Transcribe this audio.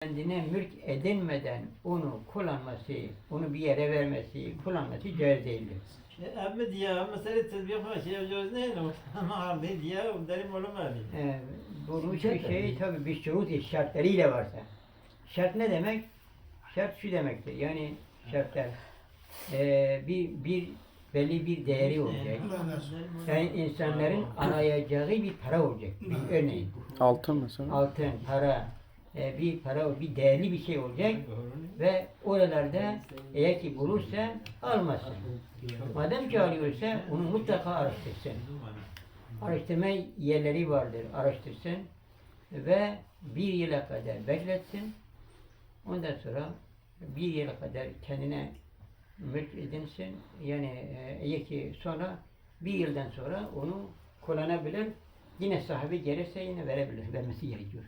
kendine mülk edinmeden onu kullanması, onu bir yere vermesi, kullanması caiz değildir. Abi diye mesele tezbih var şey yapacağız ne no? Ama abi diye derim oğlum abi. Ee, bu bir şey tabi bir şurut şartlarıyla varsa. Şart ne demek? Şart şu demektir. Yani şartlar ee, bir bir belli bir değeri olacak. Yani insanların arayacağı bir para olacak. Bir örneğin Altın mesela. altın, para, e, bir para, bir değerli bir şey olacak ve oralarda eğer ki bulursa almasın. Madem ki alıyorsa onu mutlaka araştırsın. Araştırma yerleri vardır, araştırsın ve bir yıla kadar bekletsin. Ondan sonra bir yıla kadar kendine mülk edinsin. Yani e, eğer ki sonra bir yıldan sonra onu kullanabilir. Yine sahibi gelirse yine verebilir, vermesi gerekiyor.